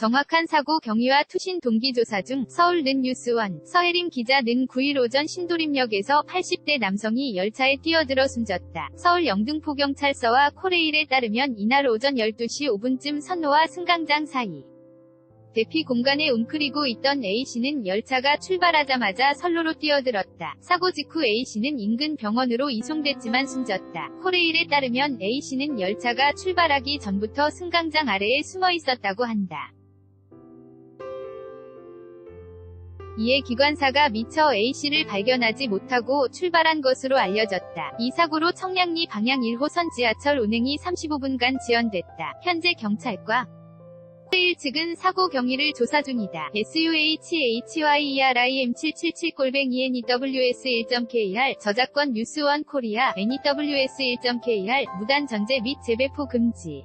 정확한 사고 경위와 투신 동기 조사 중 서울 는 뉴스원 서혜림 기자 는 9일 오전 신도림역에서 80대 남성이 열차에 뛰어들어 숨졌다. 서울 영등포경찰서와 코레일에 따르면 이날 오전 12시 5분쯤 선로와 승강장 사이 대피 공간에 웅크리고 있던 A씨는 열차가 출발하자마자 선로로 뛰어들었다. 사고 직후 A씨는 인근 병원으로 이송됐지만 숨졌다. 코레일에 따르면 A씨는 열차가 출발하기 전부터 승강장 아래에 숨어 있었다고 한다. 이에 기관사가 미처 A씨를 발견하지 못하고 출발한 것으로 알려졌다. 이 사고로 청량리 방향 1호선 지하철 운행이 35분간 지연됐다. 현재 경찰과 코레일 측은 사고 경위를 조사 중이다. SUHHYERIM 777-NEWS1.KR 저작권 뉴스원 코리아 NEWS1.KR 무단 전제 및 재배포 금지